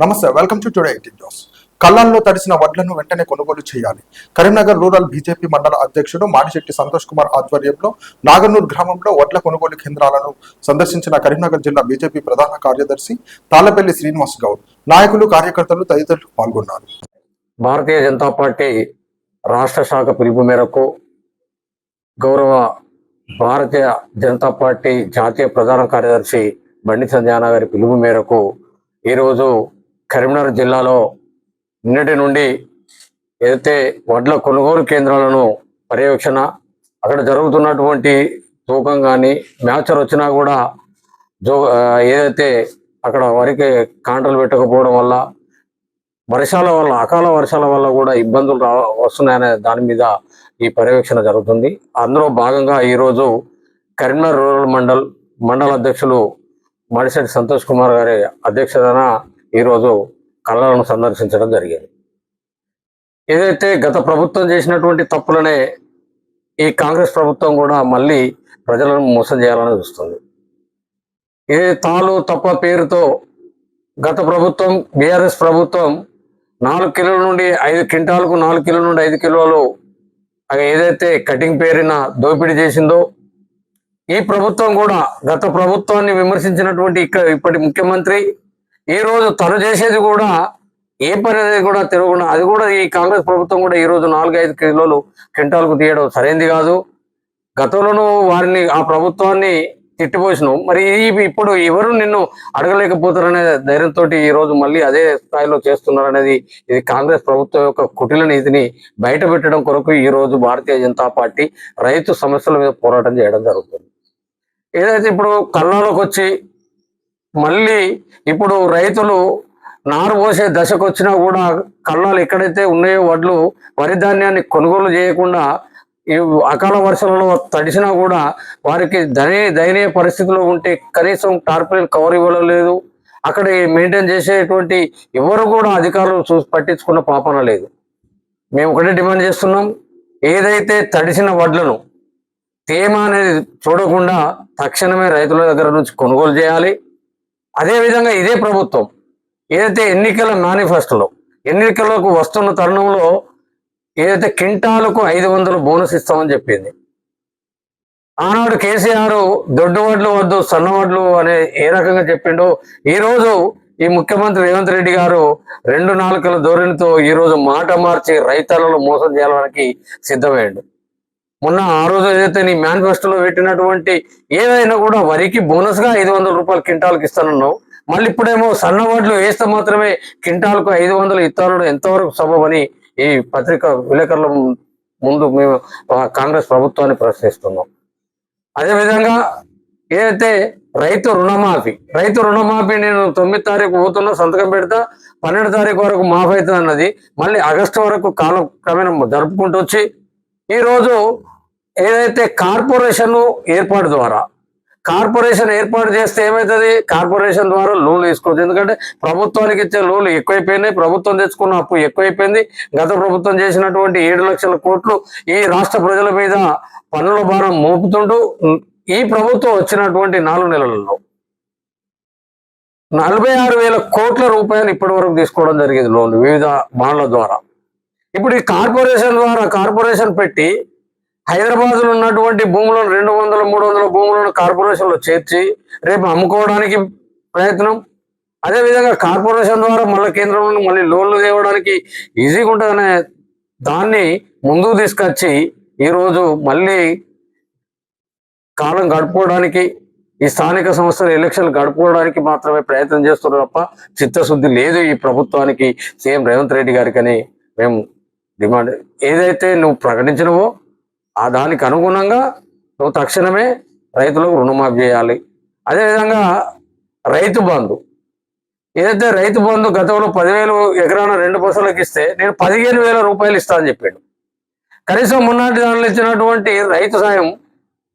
నమస్తే welcome to today eighteen news కళ్ళల్లో తడిసిన వడ్లను వెంటనే కొనుగోలు చేయాలి. కరీంనగర్ రూరల్ బీజేపీ మండల అధ్యక్షుడు మాడిశెట్టి సంతోష్ కుమార్ ఆధ్వర్యంలో నాగనూర్ గ్రామంలో వడ్ల కొనుగోలు కేంద్రాలను సందర్శించిన కరీంనగర్ జిల్లా బీజేపీ ప్రధాన కార్యదర్శి తాళ్ళపల్లి శ్రీనివాస్ గౌడ్ నాయకులు కార్యకర్తలు తదితరులు పాల్గొన్నారు. భారతీయ జనతా పార్టీ రాష్ట్ర శాఖ పిలుపు మేరకు గౌరవ భారతీయ జనతా పార్టీ జాతీయ ప్రధాన కార్యదర్శి బండి సంధ్యాన గారి పిలుపు మేరకు ఈరోజు కరీంనగర్ జిల్లాలో నిన్నటి నుండి ఏదైతే వడ్ల కొనుగోలు కేంద్రాలను పర్యవేక్షణ అక్కడ జరుగుతున్నటువంటి తూకం కానీ మ్యాచర్ వచ్చినా కూడా జో ఏదైతే అక్కడ వరికి కాంటలు పెట్టకపోవడం వల్ల వర్షాల వల్ల అకాల వర్షాల వల్ల కూడా ఇబ్బందులు రా వస్తున్నాయనే దాని మీద ఈ పర్యవేక్షణ జరుగుతుంది. అందులో భాగంగా ఈరోజు కరీంనగర్ రూరల్ మండల్ మండల అధ్యక్షులు మడిశెట్టి సంతోష్ కుమార్ గారి అధ్యక్షతన ఈరోజు కళ్ళను సందర్శించడం జరిగింది. ఏదైతే గత ప్రభుత్వం చేసినటువంటి తప్పులనే ఈ కాంగ్రెస్ ప్రభుత్వం కూడా మళ్ళీ ప్రజలను మోసం చేయాలని చూస్తుంది. ఇది తాలు తప్ప పేరుతో గత ప్రభుత్వం బీఆర్ఎస్ ప్రభుత్వం నాలుగు కిలోల నుండి ఐదు క్వింటాలకు నాలుగు కిలోల నుండి ఐదు కిలోలు ఏదైతే కటింగ్ పేరిన దోపిడీ చేసిందో ఈ ప్రభుత్వం కూడా గత ప్రభుత్వాన్ని విమర్శించినటువంటి ఇక్కడ ఇప్పటి ముఖ్యమంత్రి ఈ రోజు తను చేసేది కూడా ఏ పని అనేది కూడా తిరగకుండా అది కూడా ఈ కాంగ్రెస్ ప్రభుత్వం కూడా ఈ రోజు నాలుగు ఐదు కిలోలు క్వింటాల్కు తీయడం సరైంది కాదు. గతంలోనూ వారిని ఆ ప్రభుత్వాన్ని తిట్టిపోసినావు మరి ఇప్పుడు ఎవరు నిన్ను అడగలేకపోతారనే ధైర్యంతో ఈ రోజు మళ్ళీ అదే స్థాయిలో చేస్తున్నారనేది ఇది కాంగ్రెస్ ప్రభుత్వం యొక్క కుటిల నీతిని బయట పెట్టడం కొరకు ఈ రోజు భారతీయ జనతా పార్టీ రైతు సమస్యల మీద పోరాటం చేయడం జరుగుతుంది. ఏదైతే ఇప్పుడు కళ్ళలోకి వచ్చి మళ్ళీ ఇప్పుడు రైతులు నారు పోసే దశకు వచ్చినా కూడా కళ్ళాలు ఎక్కడైతే ఉన్నాయో వడ్లు వరి ధాన్యాన్ని కొనుగోలు చేయకుండా ఈ అకాల వర్షాలలో తడిసినా కూడా వారికి దనే దయనీయ పరిస్థితిలో ఉంటే కనీసం టార్పిల్ కవర్ ఇవ్వలేదు అక్కడ మెయింటైన్ చేసేటువంటి ఎవరు కూడా అధికారులు చూసి పట్టించుకున్న పాపన లేదు. మేము ఒకటే డిమాండ్ చేస్తున్నాం. ఏదైతే తడిసిన వడ్లను తేమ అనేది చూడకుండా తక్షణమే రైతుల దగ్గర నుంచి కొనుగోలు చేయాలి. అదేవిధంగా ఇదే ప్రభుత్వం ఏదైతే ఎన్నికల మేనిఫెస్టోలో ఎన్నికలకు వస్తున్న తరుణంలో ఏదైతే కింటాలకు ఐదు వందలు బోనస్ ఇస్తామని చెప్పింది. ఆనాడు కేసీఆర్ దొడ్డవాడ్లు వద్దు సన్న వడ్లు అనే ఏ రకంగా చెప్పిండో ఈ రోజు ఈ ముఖ్యమంత్రి రేవంత్ రెడ్డి గారు రెండు నాలుకల ధోరణితో ఈ రోజు మాట మార్చి రైతాలను మోసం చేయడానికి సిద్ధమయ్యాడు. మొన్న ఆ రోజు ఏదైతే నీ మేనిఫెస్టోలో పెట్టినటువంటి ఏదైనా కూడా వరికి బోనస్గా ఐదు వందల రూపాయలు కింటాలకు ఇస్తానన్నావు. మళ్ళీ ఇప్పుడేమో సన్న వడ్లు వేస్తే మాత్రమే కింటాలకు ఐదు వందలు ఇస్తానడం ఎంతవరకు సబబని ఈ పత్రిక విలేకరుల ముందు మేము కాంగ్రెస్ ప్రభుత్వాన్ని ప్రశ్నిస్తున్నాం. అదేవిధంగా ఏదైతే రైతు రుణమాఫీ రైతు రుణమాఫీ నేను తొమ్మిది తారీఖు పోతున్నా సంతకం పెడతా పన్నెండు తారీఖు వరకు మాఫ్ అవుతుంది అన్నది మళ్ళీ ఆగస్టు వరకు కాలం క్రమేణా జరుపుకుంటూ వచ్చి ఈరోజు ఏదైతే కార్పొరేషన్ ఏర్పాటు ద్వారా కార్పొరేషన్ ఏర్పాటు చేస్తే ఏమవుతుంది కార్పొరేషన్ ద్వారా లోన్లు తీసుకోవచ్చు. ఎందుకంటే ప్రభుత్వానికి ఇచ్చే లోన్లు ఎక్కువైపోయినాయి. ప్రభుత్వం తెచ్చుకున్న అప్పు ఎక్కువైపోయింది. గత ప్రభుత్వం చేసినటువంటి ఏడు లక్షల కోట్లు ఈ రాష్ట్ర ప్రజల మీద పన్నుల భారం మోపుతుంటూ ఈ ప్రభుత్వం వచ్చినటువంటి నాలుగు నెలలలో నలభై ఆరు వేల కోట్ల రూపాయలు ఇప్పటి వరకు తీసుకోవడం జరిగింది లోన్లు వివిధ బాండ్ల ద్వారా. ఇప్పుడు ఈ కార్పొరేషన్ ద్వారా కార్పొరేషన్ పెట్టి హైదరాబాద్లో ఉన్నటువంటి భూములను రెండు వందల మూడు వందల భూములను కార్పొరేషన్లో చేర్చి రేపు అమ్ముకోవడానికి ప్రయత్నం. అదేవిధంగా కార్పొరేషన్ ద్వారా మళ్ళీ కేంద్రం నుండి మళ్ళీ లోన్లు తేవడానికి ఈజీగా ఉంటుందనే దాన్ని ముందుకు తీసుకొచ్చి ఈరోజు మళ్ళీ కాలం గడుపుకోవడానికి ఈ స్థానిక సంస్థల ఎలక్షన్లు గడుపుకోవడానికి మాత్రమే ప్రయత్నం చేస్తున్నారు తప్ప చిత్తశుద్ధి లేదు ఈ ప్రభుత్వానికి సీఎం రేవంత్ రెడ్డి గారికి అని మేము డిమాండ్. ఏదైతే నువ్వు ప్రకటించినవో ఆ దానికి అనుగుణంగా నువ్వు తక్షణమే రైతులకు రుణమాఫీ చేయాలి. అదేవిధంగా రైతు బంధు. ఏదైతే రైతు బంధు గతంలో పదివేలు ఎకరాన రెండు బస్సులకు ఇస్తే నేను పదిహేను వేల రూపాయలు ఇస్తా అని చెప్పాడు. కనీసం మొన్నటి దానిలో ఇచ్చినటువంటి రైతు సాయం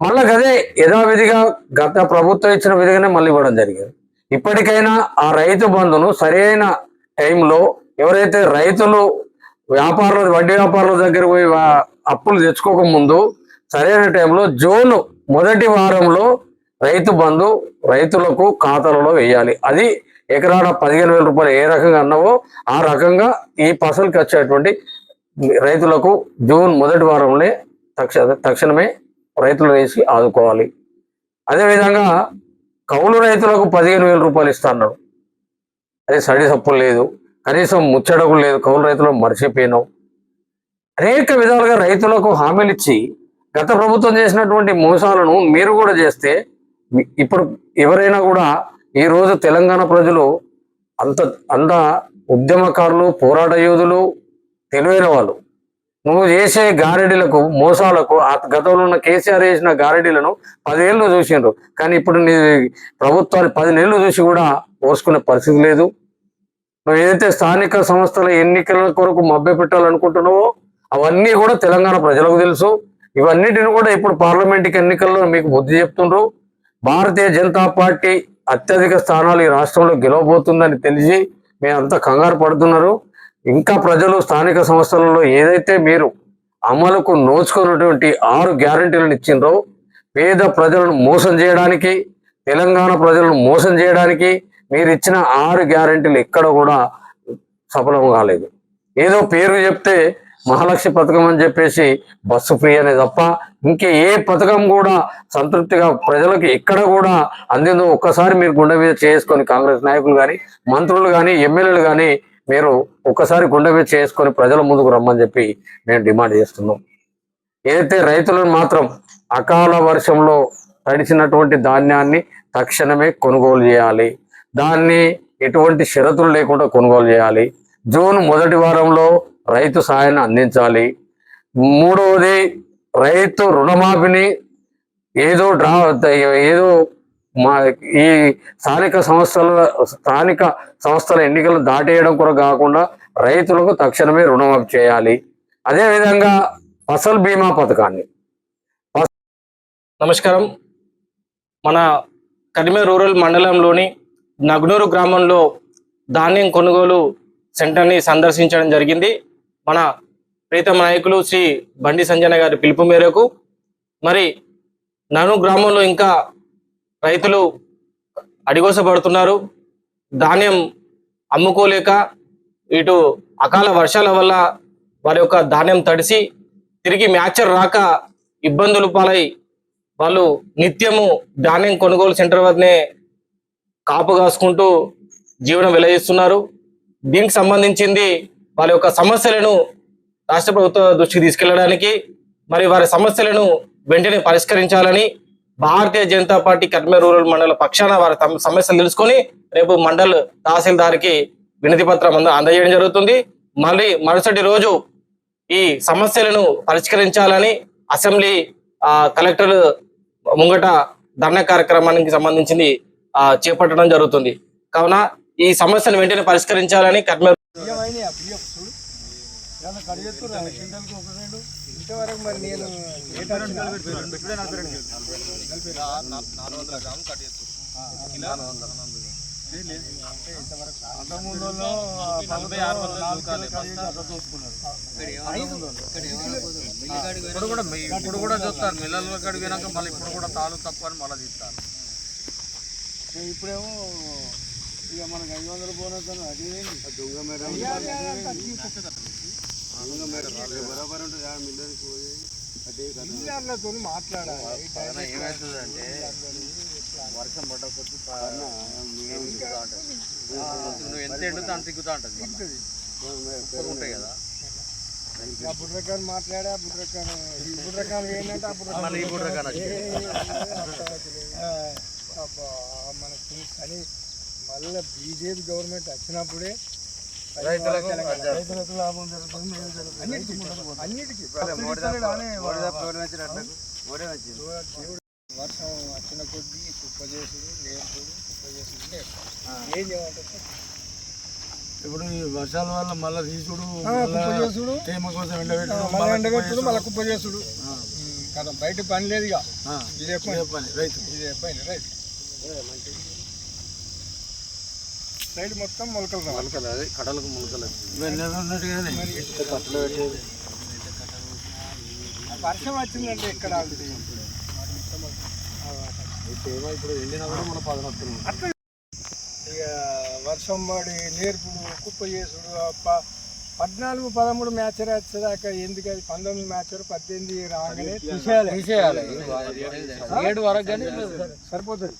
మళ్ళీ అదే యథావిధిగా గత ప్రభుత్వం ఇచ్చిన విధిగానే మళ్ళీ ఇవ్వడం జరిగింది. ఇప్పటికైనా ఆ రైతు బంధును సరైన టైంలో ఎవరైతే రైతులు వ్యాపారులు వడ్డీ వ్యాపారుల దగ్గర పోయి అప్పులు తెచ్చుకోక ముందు సరైన టైంలో జోన్ మొదటి వారంలో రైతు బంధు రైతులకు ఖాతాలలో వేయాలి. అది ఎకరాన పదిహేను వేల రూపాయలు ఏ రకంగా అన్నావో ఆ రకంగా ఈ ఫసల్కి వచ్చేటువంటి రైతులకు జూన్ మొదటి వారంలో తక్ష తక్షణమే రైతులు వేసి ఆదుకోవాలి. అదేవిధంగా కౌలు రైతులకు పదిహేను వేల రూపాయలు ఇస్తున్నారు అది సడి సప్పులు లేదు. కనీసం ముచ్చడకు లేదు. కౌలు రైతులు మర్చిపోయినావు అనేక విధాలుగా రైతులకు హామీలు ఇచ్చి గత ప్రభుత్వం చేసినటువంటి మోసాలను మీరు కూడా చేస్తే ఇప్పుడు ఎవరైనా కూడా ఈ రోజు తెలంగాణ ప్రజలు అంత అంత ఉద్యమకారులు పోరాట యోధులు తెలివైన వాళ్ళు. నువ్వు చేసే గారెడీలకు మోసాలకు ఆ గతంలో ఉన్న కేసీఆర్ చేసిన గారెడీలను పదేళ్ళు చూసిండ్రు. కానీ ఇప్పుడు నీ ప్రభుత్వాన్ని పది నెలలు చూసి కూడా ఓర్చుకునే పరిస్థితి లేదు. నువ్వు ఏదైతే స్థానిక సంస్థల ఎన్నికల కొరకు మభ్య పెట్టాలనుకుంటున్నావో అవన్నీ కూడా తెలంగాణ ప్రజలకు తెలుసు. ఇవన్నిటిని కూడా ఇప్పుడు పార్లమెంట్కి ఎన్నికల్లో మీకు బుద్ధి చెప్తుండ్రు. భారతీయ జనతా పార్టీ అత్యధిక స్థానాలు ఈ రాష్ట్రంలో గెలవబోతుందని తెలిసి మేమంతా కంగారు పడుతున్నారు. ఇంకా ప్రజలు స్థానిక సంస్థలలో ఏదైతే మీరు అమలుకు నోచుకున్నటువంటి ఆరు గ్యారంటీలను ఇచ్చిండ్రో పేద ప్రజలను మోసం చేయడానికి తెలంగాణ ప్రజలను మోసం చేయడానికి మీరు ఇచ్చిన ఆరు గ్యారంటీలు ఎక్కడ కూడా సఫలం కాలేదు. ఏదో పేరు చెప్తే మహాలక్ష్మి పథకం అని చెప్పేసి బస్సు ఫ్రీ అనే తప్ప ఇంకే ఏ పథకం కూడా సంతృప్తిగా ప్రజలకు ఎక్కడ కూడా అందిందో ఒక్కసారి మీరు గుండె మీద చేసుకొని కాంగ్రెస్ నాయకులు కానీ మంత్రులు కానీ ఎమ్మెల్యేలు కానీ మీరు ఒక్కసారి గుండె మీద చేసుకొని ప్రజల ముందుకు రమ్మని చెప్పి మేము డిమాండ్ చేస్తున్నాం. ఏదైతే రైతులను మాత్రం అకాల వర్షంలో తడిచినటువంటి ధాన్యాన్ని తక్షణమే కొనుగోలు చేయాలి. దాన్ని ఎటువంటి షరతులు లేకుండా కొనుగోలు చేయాలి. జూన్ మొదటి వారంలో రైతు సాయాన్ని అందించాలి. మూడవది రైతు రుణమాఫీని ఏదో డ్రా ఏదో మా ఈ స్థానిక సంస్థల స్థానిక సంస్థల ఎన్నికలు దాటేయడం కూడా కాకుండా రైతులకు తక్షణమే రుణమాఫీ చేయాలి. అదేవిధంగా ఫసల్ బీమా పథకాన్ని. నమస్కారం. మన కడిమే రూరల్ మండలంలోని నగ్నూరు గ్రామంలో ధాన్యం కొనుగోలు సెంటర్ని సందర్శించడం జరిగింది. మన ప్రీతమ నాయకులు శ్రీ బండి సంజన గారి పిలుపు మేరకు మరి నను గ్రామంలో ఇంకా రైతులు అడిగోసపడుతున్నారు. ధాన్యం అమ్ముకోలేక ఇటు అకాల వర్షాల వల్ల వారి యొక్క ధాన్యం తడిసి తిరిగి మ్యాచర్ రాక ఇబ్బందులు పాలై వాళ్ళు నిత్యము ధాన్యం కొనుగోలు సెంటర్ వద్దనే కాపు కాసుకుంటూ జీవనం వెలయిస్తున్నారు. దీనికి సంబంధించింది వాళ్ళ యొక్క సమస్యలను రాష్ట్ర ప్రభుత్వ దృష్టికి తీసుకెళ్ళడానికి మరి వారి సమస్యలను వెంటనే పరిష్కరించాలని భారతీయ జనతా పార్టీ కట్మే రూరల్ మండల పక్షాన వారి తమ సమస్యలు తెలుసుకొని రేపు మండల్ తహసీల్దార్కి వినతి పత్రం అందజేయడం జరుగుతుంది. మళ్ళీ మరుసటి రోజు ఈ సమస్యలను పరిష్కరించాలని అసెంబ్లీ కలెక్టర్ ముంగట ధర్నా కార్యక్రమానికి సంబంధించింది చేపట్టడం జరుగుతుంది. కావున ఈ సమస్యను వెంటనే పరిష్కరించాలని కట్మే ఇప్పుడు కూడా ఇప్పుడు కూడా చూస్తారు. మిల్లల కాడికి పోయినాక మళ్ళీ ఇప్పుడు కూడా తాళు తక్కువ అని మళ్ళీ తీస్తారు ఇప్పుడేమో ఇక మనకు ఐదు వందలు బోనస్ అని అది ఏంది? దొంగ మేడం మిల్లర్లతో మాట్లాడాలి. ఏమవుతుంది అంటే వర్షం పడ్డ? కొద్ది నువ్వు ఎంత ఎండుతా అంత ఉంటుంది ఉంటాయి కదా. ఆ బుర్రకాన్ని మాట్లాడే ఈ ఏంటంటే ఆ బుర్రకాన్ని మళ్ళీ ఈ మనకు కానీ మళ్ళీ బీజేపీ గవర్నమెంట్ వచ్చినప్పుడే రైతులకు లాభం జరుగుతుంది. అన్నిటికీ. వర్షం వచ్చిన కొద్దీ కుప్ప చేసుడు లేపుడు కుప్ప చేసుడు. ఏం చేయమంటారు? ఇప్పుడు ఈ వర్షాల వల్ల మళ్ళీ తీసుడు చేసుడు. తేమ కోసం ఎండబెట్టుడు మళ్ళీ ఎండబెట్టుడు మళ్ళీ కుప్ప చేసుడు. కదా బయట పని లేదు ఇక. ఇదే పని. రైతు. ఇదే పని రైట్ సైడ్ మొత్తం మొలకలు రావాలి. కడలకు ములకలు. ఉన్నట్టుగానే వర్షం వచ్చిందంటే ఎక్కడ ఆగుతుంది తేమ ఇప్పుడు ఎండినా కూడా మన పదనొస్తుంది ఇక వర్షం పడి నేర్పుడు కుప్ప చేసుడు ఆ ప- పద్నాలుగు పదమూడు మ్యాచ్ వచ్చేదాకా ఎందుకు అది? పంతొమ్మిది మ్యాచ్ పద్దెనిమిది రాగానే తీసేయాలి. ఏడు వరకు కానీ సరిపోతుంది.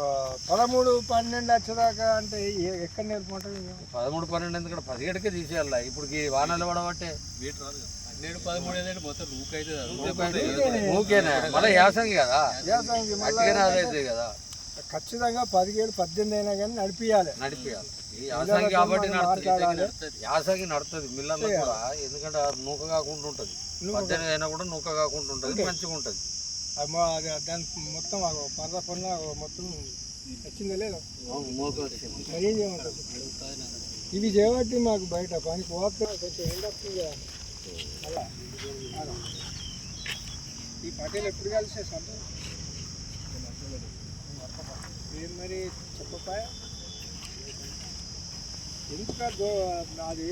ఆ, పదమూడు పన్నెండు వచ్చేదాకా అంటే ఎక్కడ నేర్పుకుంటుంది పదమూడు పన్నెండు ఎందుకంటే పదిహేడుకే తీసేయాలి ఇప్పుడు ఈ వానలు పడబట్టే పన్నెండు పదమూడు ఏదంటే మొత్తం ఊకేనా మళ్ళీ యాసంగి కదా. వ్యవసాయానికి మళ్ళీ కదా. ఖచ్చితంగా పదిహేడు పద్దెనిమిది అయినా కానీ నడిపియాలి. యాసంగి కాబట్టి నడుతుంది యాసంగి నడుతుంది మిల్లర్లు కూడా ఎందుకంటే నూక కాకుండా ఉంటుంది. పద్దెనిమిది అయినా కూడా నూక కాకుండా ఉంటుంది మంచిగా ఉంటుంది. దాని మొత్తం ఆ పర్ర పొన్న మొత్తం వచ్చిందో లేదో? ఇవి చేయబట్టి మాకు బయట పని పోతే కొంచెం ఎండ వస్తుంది కదా. అలా. ఈ పటేల్ ఎప్పుడు కలిసే సంత ఏం మరి చెప్పపాయ ఎందుకు అది